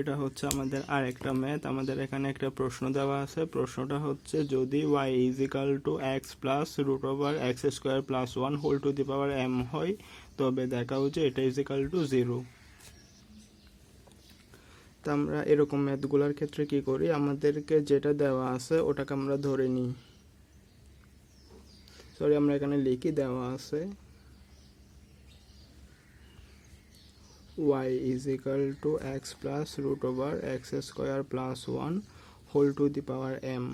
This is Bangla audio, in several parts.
এটা হচ্ছে আমাদের আরেকটা ম্যাথ আমাদের এখানে একটা প্রশ্ন দেওয়া আছে। প্রশ্নটা হচ্ছে, যদি Y is equal to X plus root over X square plus one whole to the power M হয়, তবে দেখা হচ্ছে এটা ইজ ইকাল টু জিরো তা আমরা এরকম ম্যাথগুলোর ক্ষেত্রে কি করি? আমাদেরকে যেটা দেওয়া আছে, ওটাকে আমরা ধরে নিই। সরি আমরা এখানে লিখি দেওয়া আছে। Y is equal to x plus root over x square plus 1 whole to the power m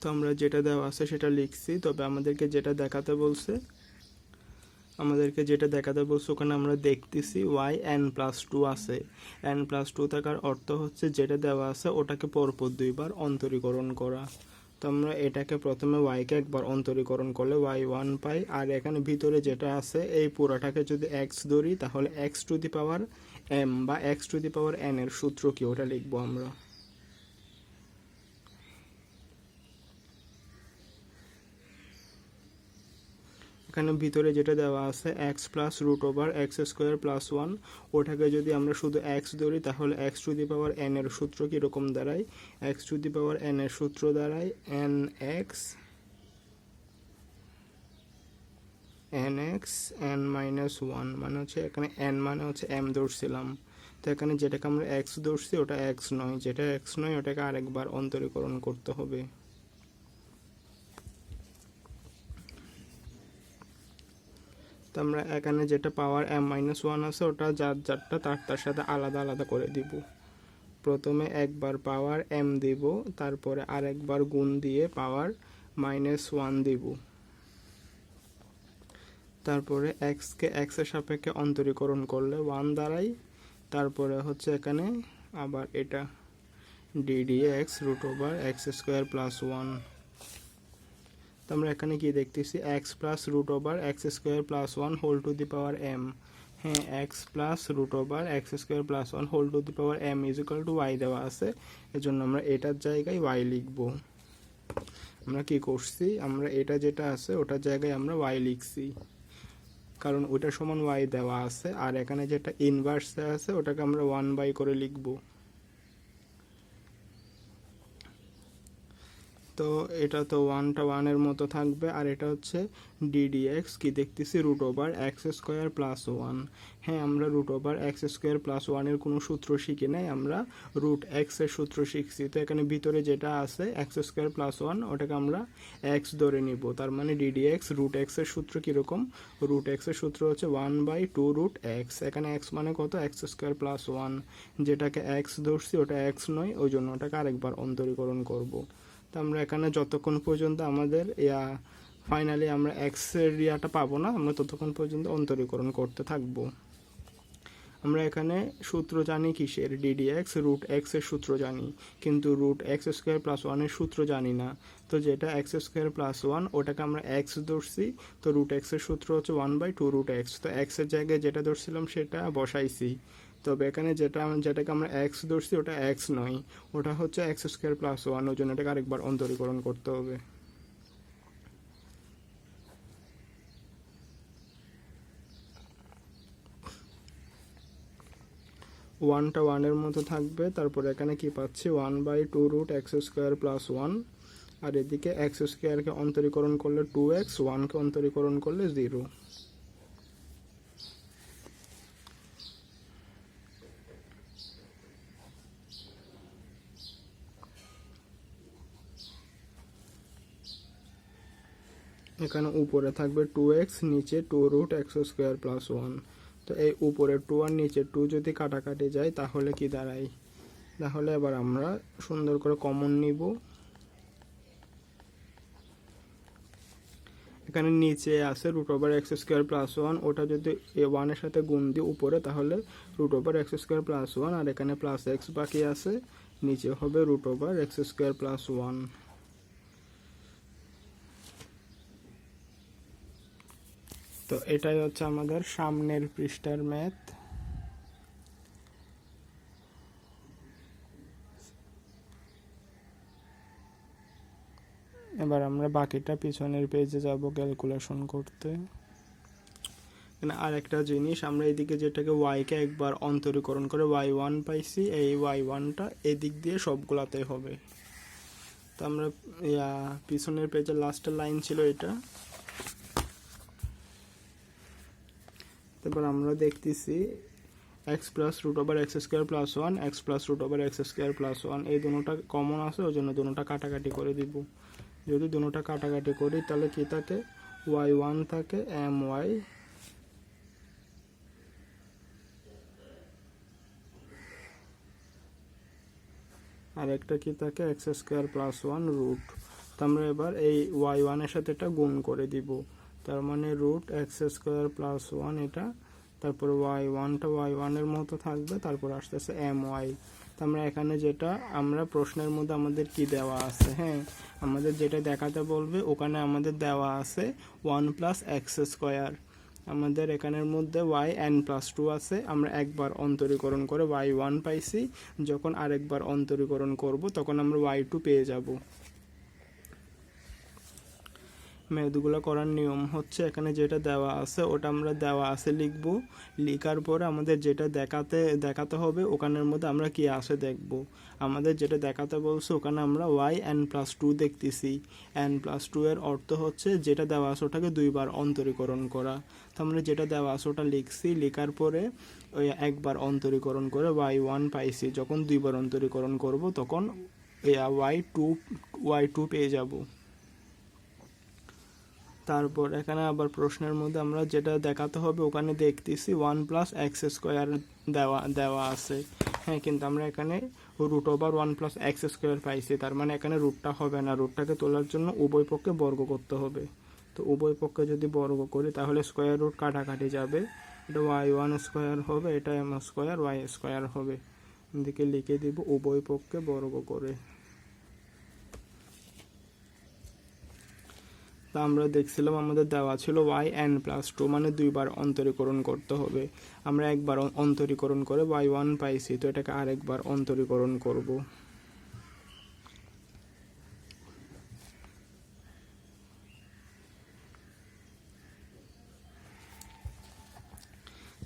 তো আমরা যেটা দেওয়া আছে সেটা লিখছি, তবে আমাদেরকে যেটা দেখাতে বলছে, আমাদেরকে যেটা দেখাতে বলছে, ওখানে আমরা দেখতেছি y n প্লাস টু আছে। n প্লাস টু থাকার অর্থ হচ্ছে যেটা দেওয়া আছে ওটাকে পরপর দুইবার অন্তরীকরণ করা। তো আমরা এটাকে প্রথমে ওয়াইকে একবার অন্তরীকরণ করলে ওয়াই ওয়ান পাই। আর এখানে ভিতরে যেটা আছে, এই পুরাটাকে যদি এক্স ধরি, তাহলে X to the power M বা X to the power N এর সূত্র কি, ওটা লিখব আমরা। এখানে ভিতরে যেটা দেওয়া আছে X plus root over X square plus one ওটাকে যদি আমরা শুধু এক্স ধরি, তাহলে X to the power N এর সূত্র কীরকম দাঁড়ায়? X to the power N এর সূত্র দাঁড়ায় N X N X N minus one মানে হচ্ছে এখানে এন মানে হচ্ছে এম ধরছিলাম। তো এখানে যেটাকে আমরা এক্স ধরছি, ওটা এক্স নয়। যেটা এক্স নয়, ওটাকে আরেকবার অন্তরীকরণ করতে হবে। তো আমরা এখানে যেটা পাওয়ার এম মাইনাস ওয়ান আছে, ওটা যার যারটা তার তার সাথে আলাদা আলাদা করে দিব। প্রথমে একবার পাওয়ার এম দিব, তারপরে আরেকবার গুণ দিয়ে পাওয়ার মাইনাস ওয়ান দিব। তারপরে এক্সকে এক্সের সাপেক্ষে অন্তরীকরণ করলে ওয়ান দ্বারাই তারপরে হচ্ছে এখানে আবার এটা DD x root over X square plus one তো আমরা এখানে কি দেখতেছি X plus root over X square plus one whole to the power M হ্যাঁ X plus root over X square plus one whole to the power M equal to Y দেওয়া আছে। এজন্য আমরা এটার জায়গায় ওয়াই লিখব। আমরা কি করছি? আমরা এটা যেটা আছে, ওটার জায়গায় আমরা ওয়াই লিখছি। কারণ ওটা সমান ওয়াই দেওয়া আছে, আর এখানে যেটা ইনভার্স আছে, ওটাকে আমরা ওয়ান বাই করে লিখব। তো এটা তো ওয়ানটা ওয়ানের মতো থাকবে, আর এটা হচ্ছে ডিডিএক্স কি দেখতেছি? Root over X square plus one হ্যাঁ আমরা root over X square plus ওয়ানের কোনো সূত্র শিখি নাই, আমরা রুট এক্সের সূত্র শিখছি। তো এখানে ভিতরে যেটা আছে এক্স স্কোয়ার প্লাস ওয়ান ওটাকে আমরা এক্স ধরে নিব। তার মানে ডিডিএক্স রুট এক্সের সূত্র কীরকম? রুট এক্সের সূত্র হচ্ছে one by two root X এখানে এক্স মানে কত? এক্স স্কোয়ার প্লাস ওয়ান যেটাকে এক্স ধরছি, ওটা এক্স নয়, ওই জন্য ওটাকে আরেকবার অন্তরীকরণ করব। তো আমরা এখানে যতক্ষণ পর্যন্ত আমাদের, ইয়া ফাইনালি আমরা এক্সের ইয়াটা পাবো না, আমরা ততক্ষণ পর্যন্ত অন্তরীকরণ করতে থাকব। আমরা এখানে সূত্র জানি কিসের? ডিডি এক্স রুট এক্সের সূত্র জানি, কিন্তু রুট এক্স স্কোয়ার প্লাস ওয়ানের সূত্র জানি না। তো যেটা এক্স স্কোয়ার প্লাস ওয়ান ওটাকে আমরা এক্স ধরছি, তো রুট এক্সের সূত্র হচ্ছে one by two root X তো এক্সের জায়গায় যেটা ধরছিলাম সেটা বসাইছি। তবে এখানে যেটা যেটাকে আমরা এক্স ধরছি, ওটা এক্স নয়। ওটা হচ্ছে এক্স স্কোয়ার প্লাস ওয়ান ওই জন্য এটাকে আরেকবার অন্তরীকরণ করতে হবে। ওয়ানটা ওয়ানের মতো থাকবে। তারপর এখানে কি পাচ্ছি? One by two root X square plus one আর এদিকে এক্স স্কোয়ারকে অন্তরীকরণ করলে টু এক্স ওয়ানকে অন্তরীকরণ করলে জিরো এখানে উপরে থাকবে টু এক্স নিচে two root X square plus one তো এই উপরে টু আর নিচে টু যদি কাটাকাটি যায়, তাহলে কি দাঁড়ায়? তাহলে এবার আমরা সুন্দর করে কমন নিব। এখানে নিচে আছে root over X square plus one ওটা যদি এ ওয়ানের সাথে গুণ দিই উপরে, তাহলে root over X square plus one আর এখানে প্লাস এক্স বাকি আছে, নিচে হবে root over X square plus one তো এটাই হচ্ছে আমাদের সামনের পৃষ্ঠার ম্যাথ। এবার আমরা বাকিটা পিছনের পেজে যাব ক্যালকুলেশন করতে। এখানে আর একটা জিনিস, আমরা এদিকে যেটাকে ওয়াইকে একবার অন্তরীকরণ করে ওয়াই ওয়ান পাইছি, এই ওয়াই ওয়ানটা এদিক দিয়ে সবগুলাতে হবে। তো আমরা পিছনের পেজের লাস্টের লাইন ছিল এটা। তারপর আমরা দেখতেছি X plus root over X square plus one X plus root over X square plus one এই দুটোটা কমন আছে, ওই জন্য দুটোটা কাটাকাটি করে দিব। যদি দুটোটা কাটাকাটি করি, তাহলে কি থাকে? ওয়াই ওয়ান থাকে এম ওয়াই আর একটা কি থাকে? X square plus one root তো আমরা এবার এই ওয়াই ওয়ানের সাথে এটা গুণ করে দিব। তার মানে root X square plus one এটা, তারপর ওয়াই ওয়ানটা ওয়াই ওয়ানের মতো থাকবে, তারপর আসতেছে এম ওয়াই তো আমরা এখানে যেটা, আমরা প্রশ্নের মধ্যে আমাদের কি দেওয়া আছে হ্যাঁ? আমাদের যেটা দেখাতে বলবে, ওখানে আমাদের দেওয়া আছে ওয়ান প্লাস এক্স স্কোয়ার আমাদের এখানের মধ্যে ওয়াই এন প্লাস টু আছে, আমরা একবার অন্তরীকরণ করে ওয়াই ওয়ান পাইছি, যখন আরেকবার অন্তরীকরণ করব, তখন আমরা ওয়াই টু পেয়ে যাব। মেয়াদগুলো করার নিয়ম হচ্ছে এখানে যেটা দেওয়া আছে, ওটা আমরা দেওয়া আছে লিখব। লিখার পরে আমাদের যেটা দেখাতে দেখাতে হবে, ওখানের মধ্যে আমরা কি আছে দেখব। আমাদের যেটা দেখাতে বলছে, ওখানে আমরা ওয়াই এন প্লাস টু দেখতেছি। এন প্লাস টু এর অর্থ হচ্ছে যেটা দেওয়া আছে ওটাকে দুইবার অন্তরীকরণ করা। তো আমরা যেটা দেওয়া আছে ওটা লিখছি, লেখার পরে ওই একবার অন্তরীকরণ করে ওয়াই ওয়ান পাইছি। যখন দুইবার অন্তরীকরণ করব, তখন ওয়াই টু ওয়াই টু পেয়ে যাব। তারপর এখানে আবার প্রশ্নের মধ্যে আমরা যেটা দেখাতে হবে, ওখানে দেখতেছি ওয়ান প্লাস এক্স স্কোয়ার দেওয়া দেওয়া আছে। হ্যাঁ কিন্তু আমরা এখানে root over one plus X square পাইছি, তার মানে এখানে রুটটা হবে না। রুটটাকে তোলার জন্য উভয় পক্ষে বর্গ করতে হবে। তো উভয় পক্ষে যদি বর্গ করি, তাহলে স্কোয়ার রুট কাটাকাটি যাবে। এটা ওয়াই ওয়ান স্কোয়ার হবে, এটা এম স্কোয়ার, ওয়াই স্কোয়ার হবে। এদিকে লিখে দিব উভয় পক্ষে বর্গ করে। তা আমরা দেখছিলাম আমাদের দেওয়া ছিল ওয়াই এন প্লাস টু মানে দুইবার অন্তরীকরণ করতে হবে। আমরা একবার অন্তরীকরণ করে ওয়াই ওয়ান পাইছি, তো এটাকে আরেকবার অন্তরীকরণ করব।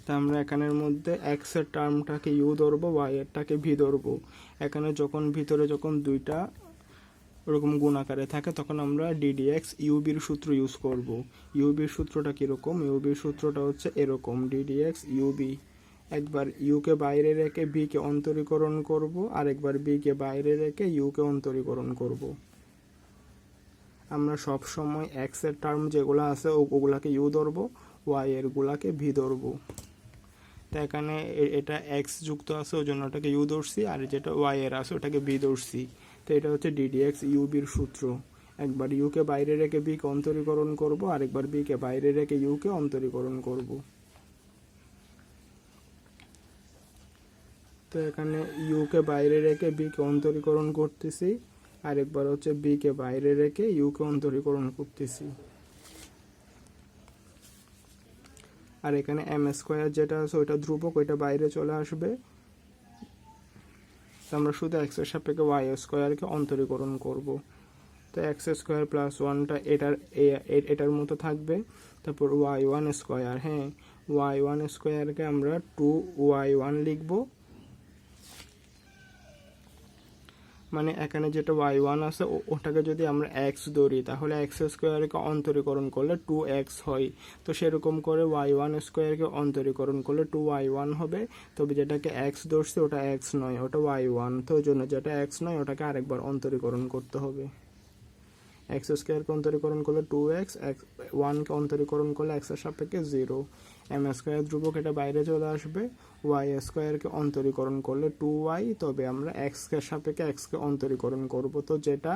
তা আমরা এখানের মধ্যে এক্সের টার্মটাকে ইউ ধরবো ওয়াই এরটাকে ভি ধরবো। এখানে যখন ভিতরে যখন দুইটা ওরকম গুণ আকারে থাকে, তখন আমরা ডিডিএক্স ইউবির সূত্র ইউজ করব। ইউবির সূত্রটা কীরকম? ইউবির সূত্রটা হচ্ছে এরকম। ডিডিএক্স ইউবি একবার ইউকে বাইরে রেখে বিকে অন্তরীকরণ করব, আর একবার বিকে বাইরে রেখে ইউকে অন্তরীকরণ করব। আমরা সব সময় এক্সের টার্ম যেগুলো আছে ওগুলাকে ইউ ধরবো ওয়াই এর গুলাকে ভি ধরবো। তো এখানে এটা এক্স যুক্ত আছে, ওই জন্য ওটাকে ইউ ধরছি, আর যেটা ওয়াই এর আছে, ওটাকে বি ধরছি। তো এটা হচ্ছে ডিডিএক্স ইউবির সূত্র। একবার ইউকে বাইরে রেখে বিকে অন্তরীকরণ করব, আরেকবার বিকে বাইরে রেখে ইউকে অন্তরীকরণ করব। তো এখানে ইউকে বাইরে রেখে বিকে অন্তরীকরণ করতেছি, আরেকবার হচ্ছে বিকে বাইরে রেখে ইউকে অন্তরীকরণ করতেছি। আর এখানে এম স্কোয়ার যেটা আছে, ওইটা ধ্রুবক, ওইটা বাইরে চলে আসবে। আমরা শুধু এক্সের সাপেক্ষে ওয়াই স্কোয়ারকে অন্তরীকরণ করব। তো এক্স স্কোয়ার প্লাস ওয়ানটা এটার এটার মতো থাকবে। তারপর ওয়াই ওয়ান স্কোয়ার হ্যাঁ? ওয়াই ওয়ান স্কোয়ারকে আমরা টু ওয়াই ওয়ান লিখব। মানে এখানে যেটা ওয়াই ওয়ান আছে ওটাকে যদি আমরা এক্স ধরি, তাহলে এক্স স্কোয়ারকে অন্তরীকরণ করলে টু এক্স হয়। তো সেরকম করে ওয়াই ওয়ান স্কোয়ারকে অন্তরীকরণ করলে টু ওয়াই ওয়ান হবে। তবে যেটাকে এক্স ধরছে, ওটা এক্স নয়, ওটা ওয়াই ওয়ান তো ওই জন্য যেটা এক্স নয়, ওটাকে আরেকবার অন্তরীকরণ করতে হবে। এক্স স্কোয়ারকে অন্তরীকরণ করলে টু এক্স এক্স ওয়ানকে অন্তরীকরণ করলে এক্সের সাপেক্ষে জিরো এম স্কোয়ার ধ্রুবক এটা বাইরে চলে আসবে ওয়াই স্কোয়ারকে অন্তরীকরণ করলে টু ওয়াই তবে আমরা এক্সকে সাপেক্ষে এক্সকে অন্তরীকরণ করব। তো যেটা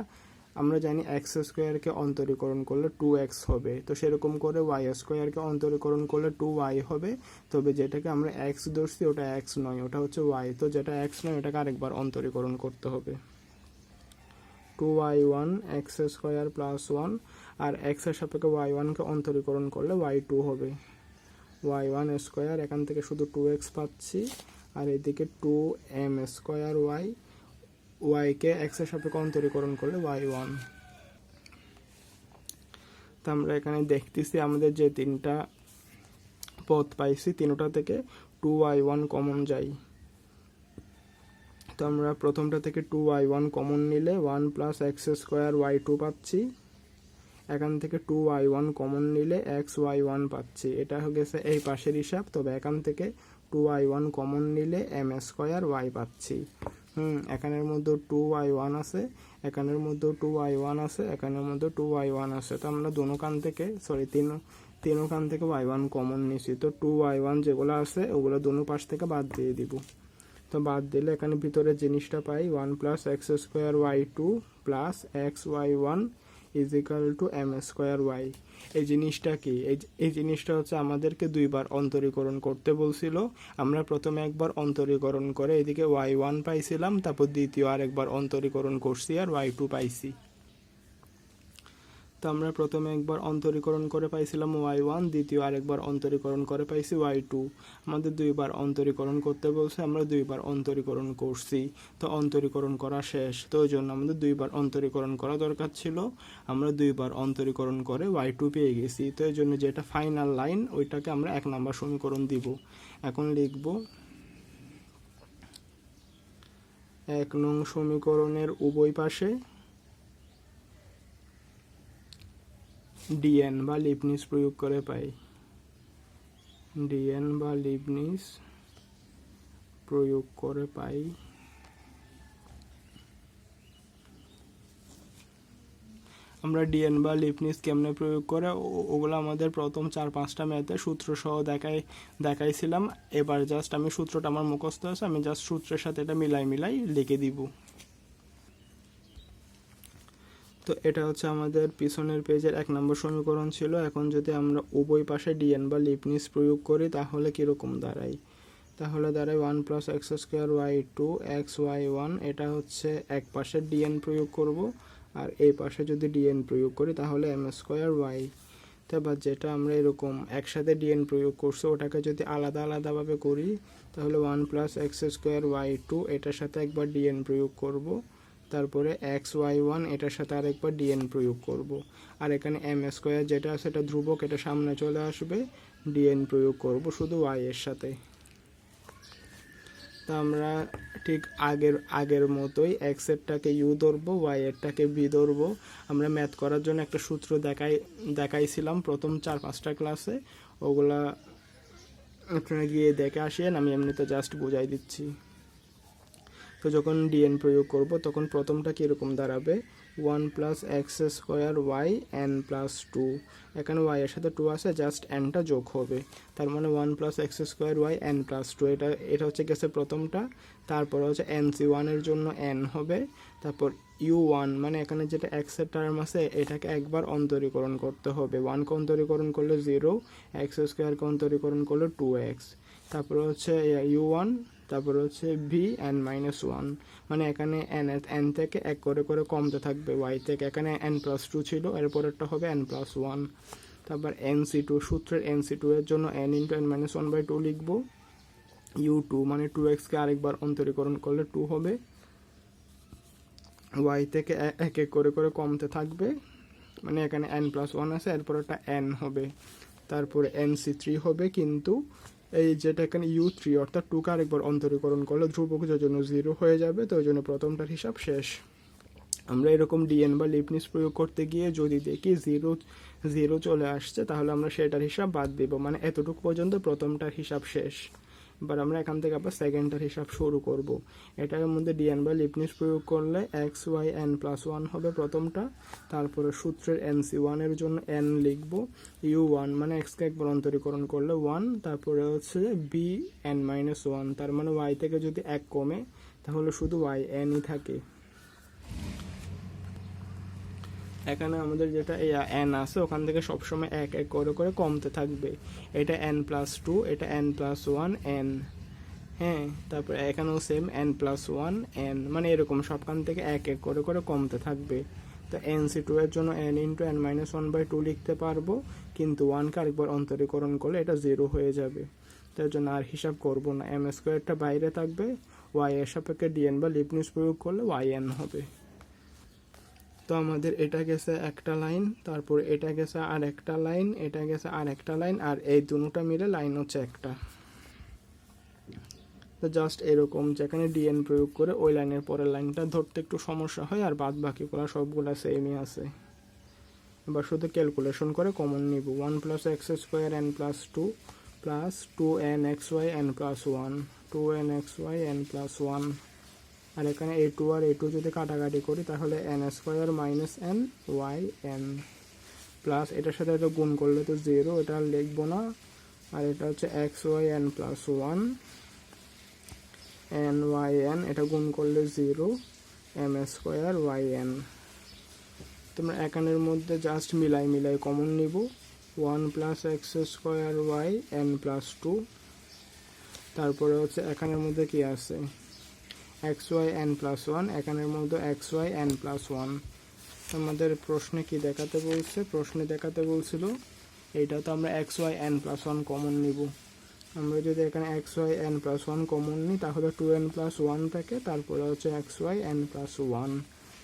আমরা জানি এক্স স্কোয়ারকে অন্তরীকরণ করলে টু এক্স হবে। তো সেরকম করে ওয়াই স্কোয়ারকে অন্তরীকরণ করলে টু ওয়াই হবে। তবে যেটাকে আমরা এক্স ধরছি ওটা এক্স নয়, ওটা হচ্ছে ওয়াই তো যেটা এক্স নয়, ওটাকে আরেকবার অন্তরীকরণ করতে হবে। Two Y one X square plus one আর এক্সের সাপেক্ষে ওয়াই ওয়ানকে অন্তরীকরণ করলে ওয়াই টু হবে। ওয়াই ওয়ান স্কোয়ার এখান থেকে শুধু টু এক্স পাচ্ছি, আর এদিকে টু এম স্কোয়ার ওয়াই ওয়াইকে এক্সের সাপেক্ষে অন্তরীকরণ করলে ওয়াই ওয়ান তো আমরা এখানে দেখতেছি আমাদের যে তিনটা পদ পাইছি, তিনোটা থেকে টু ওয়াই ওয়ান কমন যাই তো আমরা প্রথমটা থেকে টু ওয়াই ওয়ান কমন নিলে one plus X square Y two পাচ্ছি। এখান থেকে টু ওয়াই ওয়ান কমন নিলে এক্স ওয়াই ওয়ান পাচ্ছি। এটা হয়ে গেছে এই পাশের হিসাব, তবে এখান থেকে টু ওয়াই ওয়ান কমন নিলে এম স্কোয়ার ওয়াই পাচ্ছি। হুম, এখানের মধ্যে টু ওয়াই ওয়ান আছে, এখানের মধ্যে টু ওয়াই ওয়ান আছে, এখানের মধ্যে টু ওয়াই ওয়ান আছে। তো আমরা দোনো কান থেকে সরি তিন তিনো কান থেকে ওয়াই ওয়ান কমন নিছি। তো টু ওয়াই ওয়ান যেগুলো আছে, ওগুলো দোনো পাশ থেকে বাদ দিয়ে দিব। তো বাদ দিলে এখানে ভিতরে জিনিসটা পাই one plus X square Y two plus X Y one is equal to M square Y এই জিনিসটা কি? এই জিনিসটা হচ্ছে আমাদেরকে দুইবার অন্তরীকরণ করতে বলছিল। আমরা প্রথমে একবার অন্তরীকরণ করে এদিকে ওয়াই ওয়ান পাইছিলাম, তারপর দ্বিতীয় আর একবার অন্তরীকরণ করছি আর ওয়াই টু পাইছি। তো আমরা প্রথমে একবার অন্তরীকরণ করে পাইছিলাম ওয়াই ওয়ান, দ্বিতীয় আরেকবার অন্তরীকরণ করে পাইছি ওয়াই টু। আমাদের দুইবার অন্তরীকরণ করতে বলছে, আমরা দুইবার অন্তরীকরণ করছি। তো অন্তরীকরণ করা শেষ। তো ওই জন্য আমাদের দুইবার অন্তরীকরণ করা দরকার ছিল। আমরা দুইবার অন্তরীকরণ করে ওয়াই টু পেয়ে গেছি। তো এই জন্য যেটা ফাইনাল লাইন ওইটাকে আমরা এক নাম্বার সমীকরণ দিব। এখন লিখব, এক নং সমীকরণের উভয় পাশে ডিএন বা লিবনিস প্রয়োগ করে পাই। ডিএন বা লিবনিস প্রয়োগ করে পাই। আমরা ডিএন বা লিপনিস কেমনে প্রয়োগ করে? ওগুলো আমাদের প্রথম চার পাঁচটা ম্যাথে সূত্র সহ দেখাই, দেখাইছিলাম। এবার জাস্ট আমি সূত্রটা আমার মুখস্থ আছে, আমি জাস্ট সূত্রের সাথে এটা মিলাই মিলাই লিখে দিব। তো এটা হচ্ছে আমাদের পিছনের পেজের এক নম্বর সমীকরণ ছিল। এখন যদি আমরা উভয় পাশে ডিএন বা লিপনিস প্রয়োগ করি, তাহলে কীরকম দাঁড়ায়? তাহলে দাঁড়ায় one plus X square Y two X Y one এটা হচ্ছে এক পাশে ডিএন প্রয়োগ করব, আর এই পাশে যদি ডিএন প্রয়োগ করি, তাহলে এম স্কোয়ার ওয়াই তো এবার যেটা আমরা এরকম একসাথে ডিএন প্রয়োগ করছি, ওটাকে যদি আলাদা আলাদাভাবে করি, তাহলে one plus X square Y two এটার সাথে একবার ডিএন প্রয়োগ করব। তারপরে এক্স ওয়াই ওয়ান, এটার সাথে আরেকবার ডিএন প্রয়োগ করব। আর এখানে এম স্কোয়ার যেটা আছে, এটা ধ্রুবক, এটা সামনে চলে আসবে, ডিএন প্রয়োগ করব শুধু ওয়াই এর সাথে। তা আমরা ঠিক আগের আগের মতোই এক্স এরটাকে ইউ ধরবো, ওয়াই এরটাকে বি ধরবো। আমরা ম্যাথ করার জন্য একটা সূত্র দেখাই, দেখাইছিলাম প্রথম চার, পাঁচটা ক্লাসে। ওগুলা আপনারা গিয়ে দেখে আসেন, আমি এমনিতে জাস্ট বোঝাই দিচ্ছি। তো যখন ডিএন প্রয়োগ করব, তখন প্রথমটা কীরকম দাঁড়াবে? One plus X square Y N plus two. এখানে ওয়াই এর সাথে টু আছে, জাস্ট এনটা যোগ হবে। তার মানে one plus X square Y N plus two. এটা এটা হচ্ছে গেছে প্রথমটা। তারপরে হচ্ছে এন সি ওয়ানের জন্য এন হবে। তারপর ইউ ওয়ান মানে এখানে যেটা এক্সের টার্ম আছে, এটাকে একবার অন্তরীকরণ করতে হবে। ওয়ানকে অন্তরীকরণ করলে জিরো, এক্স স্কোয়ারকে অন্তরীকরণ করলে টু এক্স। তারপরে হচ্ছে ইউ ওয়ান তারপরে হচ্ছে ভি এন মাইনাস ওয়ান মানে এখানে এন এন থেকে এক করে করে কমতে থাকবে ওয়াই থেকে। এখানে এন প্লাস টু ছিল এরপরেরটা হবে এন প্লাস ওয়ান তারপর এন সি টু সূত্রের এন সি টু এর জন্য N into N minus one by two লিখব। ইউ টু মানে টু এক্সকে আরেকবার অন্তরীকরণ করলে টু হবে। ওয়াই থেকে এক এক করে করে কমতে থাকবে। মানে এখানে এন প্লাস ওয়ান আছে এরপর একটা এন হবে। তারপরে এন সি থ্রি হবে কিন্তু এই যেটা এখানে ইউ থ্রি অর্থাৎ টুকে আরেকবার অন্তরীকরণ করলে ধ্রুবক জন্য জিরো হয়ে যাবে, তো ওই জন্য প্রথমটার হিসাব শেষ। আমরা এরকম ডিএন বা লিপনিস প্রয়োগ করতে গিয়ে যদি দেখি জিরো জিরো চলে আসছে, তাহলে আমরা সেটার হিসাব বাদ দেব। মানে এতটুকু পর্যন্ত প্রথমটার হিসাব শেষ। এবার আমরা এখান থেকে আবার সেকেন্ডটার হিসাব শুরু করব। এটার মধ্যে ডিএন বা লিপনিস প্রয়োগ করলে X Y N plus one হবে প্রথমটা। তারপরে সূত্রের এন সি ওয়ানের জন্য এন লিখব। ইউ ওয়ান মানে এক্সকে একবার অন্তরীকরণ করলে ওয়ান তারপরে হচ্ছে বি এন মাইনাস ওয়ান তার মানে ওয়াই থেকে যদি এক কমে, তাহলে শুধু ওয়াই এনই থাকে। এখানে আমাদের যেটা এন আছে, ওখান থেকে সবসময় এক এক করে করে কমতে থাকবে। এটা এন প্লাস টু এটা এন প্লাস ওয়ান এন হ্যাঁ তারপরে এখানেও same N plus one N মানে এরকম সবখান থেকে এক এক করে করে কমতে থাকবে। তো এন সি টু এর জন্য N into N minus one by two লিখতে পারব, কিন্তু ওয়ানকে আরেকবার অন্তরীকরণ করলে এটা জিরো হয়ে যাবে। তার জন্য আর হিসাব করব না। এম স্কোয়ারটা বাইরে থাকবে ওয়াই এর সাপেক্ষে ডিএন বা লিপনিস প্রয়োগ করলে ওয়াই এন হবে। তো আমাদের এটা গেছে একটা লাইন, তারপর এটা গেছে আর একটা লাইন, এটা গেছে আর একটা লাইন, আর এই দুটোটা মিলে লাইন হচ্ছে একটা। তো জাস্ট এরকম, যেখানে ডিএন প্রয়োগ করে ওই লাইনের পরের লাইনটা ধরতে একটু সমস্যা হয়, আর বাদ বাকিগুলো সবগুলো সেমই আছে। এবার শুধু ক্যালকুলেশন করে কমন নিব। One plus X square N plus two plus two N X Y N plus one two N X Y N plus one আর এখানে এ টু আর এ টু যদি কাটাকাটি করি, তাহলে N square minus N Y N plus এটার সাথে এটা গুণ করলে তো জিরো এটা আর লিখব না। আর এটা হচ্ছে X Y N plus one N Y N এটা গুণ করলে zero M square Y N তোমরা একানের মধ্যে জাস্ট মিলাই মিলাই কমন নিব। One plus X square Y N plus two তারপরে হচ্ছে এখানের মধ্যে কি আছে? X Y N plus one এখানের মধ্যে X Y N plus one আমাদের প্রশ্নে কি দেখাতে বলছে? প্রশ্নে দেখাতে বলছিল, এইটা তো আমরা X Y N plus one common নিব। আমরা যদি এখানে X Y N plus one common নিই, তাহলে টু এন প্লাস ওয়ান থাকে, তারপরে হচ্ছে X Y N plus one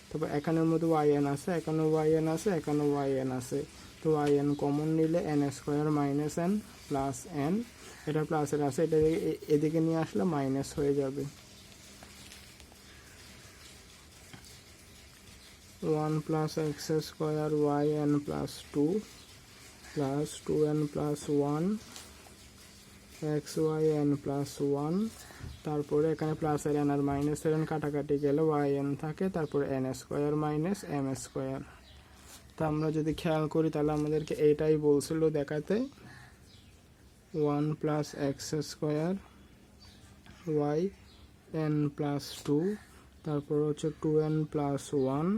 তারপর এখানের মধ্যে ওয়াই এন আছে এখানে ওয়াই এন আছে এখানে ওয়াই এন আছে। তো ওয়াই এন কমন নিলে N square minus N plus N এটা প্লাসের আছে, এটা এদিকে নিয়ে আসলে মাইনাস হয়ে যাবে। 1 plus x square y n plus 2 plus 2n plus 1 x y n plus 1 তারপরে এখানে প্লাস এর এন আর মাইনাস এর n কাটাকাটি গেলে y n থাকে, তারপরে n square minus m square তা আমরা যদি খেয়াল করি তাহলে আমাদেরকে এইটাই বলছিল দেখাতে। 1 plus X square Y N plus two তারপর হচ্ছে two 2n plus one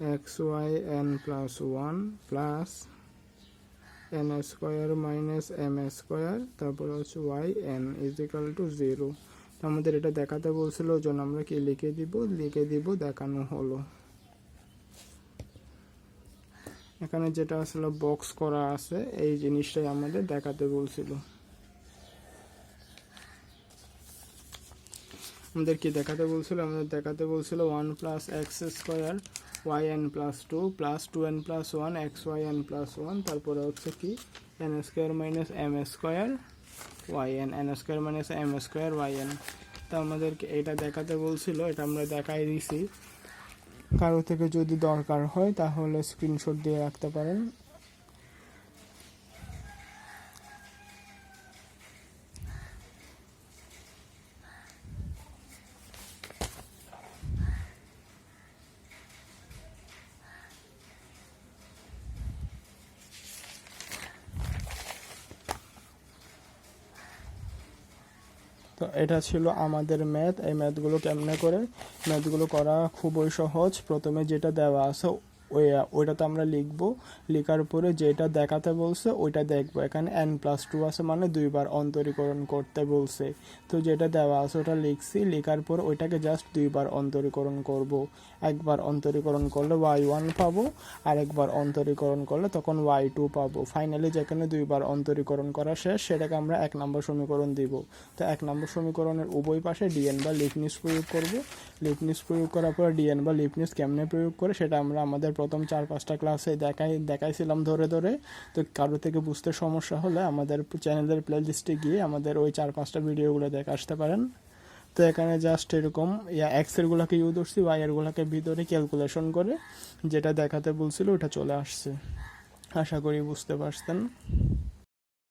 xy n plus one plus N square minus M square তারপরে হচ্ছে Y N is equal to zero আমাদের এটা দেখাতে বলছিল, ওই আমরা কি লিখে দিব? লিখে দিব দেখানো হলো। এখানে যেটা আসলে বক্স করা আছে, এই জিনিসটাই আমাদের দেখাতে বলছিল। আমাদের কি দেখাতে বলছিল? আমাদের দেখাতে বলছিল one plus X square Y N plus two plus two N plus one X Y N plus one তারপরে হচ্ছে কি? N square minus M square Y N N square minus M square Y N তো আমাদেরকে এটা দেখাতে বলছিল, এটা আমরা দেখাই দিছি। কারও থেকে যদি দরকার হয়, তাহলে স্ক্রিনশট দিয়ে রাখতে পারেন। এটা ছিল আমাদের ম্যাথ এই ম্যাথগুলো কেমনে করে? ম্যাথগুলো করা খুবই সহজ। প্রথমে যেটা দেওয়া আছে ওই, ওইটাতে আমরা লিখব। লেখার পরে যেটা দেখাতে বলছে, ওইটা দেখব। এখানে এন প্লাস টু আছে মানে দুইবার অন্তরীকরণ করতে বলছে। তো যেটা দেওয়া আছে ওটা লিখছি। লেখার পর ওইটাকে জাস্ট দুইবার অন্তরীকরণ করব। একবার অন্তরীকরণ করলে ওয়াই ওয়ান পাবো আর একবার অন্তরীকরণ করলে তখন ওয়াই টু পাবো। ফাইনালি যেখানে দুইবার অন্তরীকরণ করা শেষ, সেটাকে আমরা এক নম্বর সমীকরণ দিব। তো এক নম্বর সমীকরণের উভয় পাশে ডিএন বা লিপনিস প্রয়োগ করব। লিপনিস প্রয়োগ করার পর ডিএন বা লিপনিস কেমনে প্রয়োগ করে সেটা আমরা আমাদের প্রথম চার, পাঁচটা ক্লাসে দেখাই, দেখাইছিলাম ধরে ধরে। তো কারও থেকে বুঝতে সমস্যা হলে আমাদের চ্যানেলের প্লে লিস্টে গিয়ে আমাদের ওই চার, পাঁচটা ভিডিওগুলো দেখে আসতে পারেন। তো এখানে জাস্ট এরকম, ইয়া এক্সের গুলাকে ইউ ধরছি ওয়াই ভিতরে ক্যালকুলেশন করে যেটা দেখাতে বলছিল ওটা চলে আসছে। আশা করি বুঝতে পারছেন।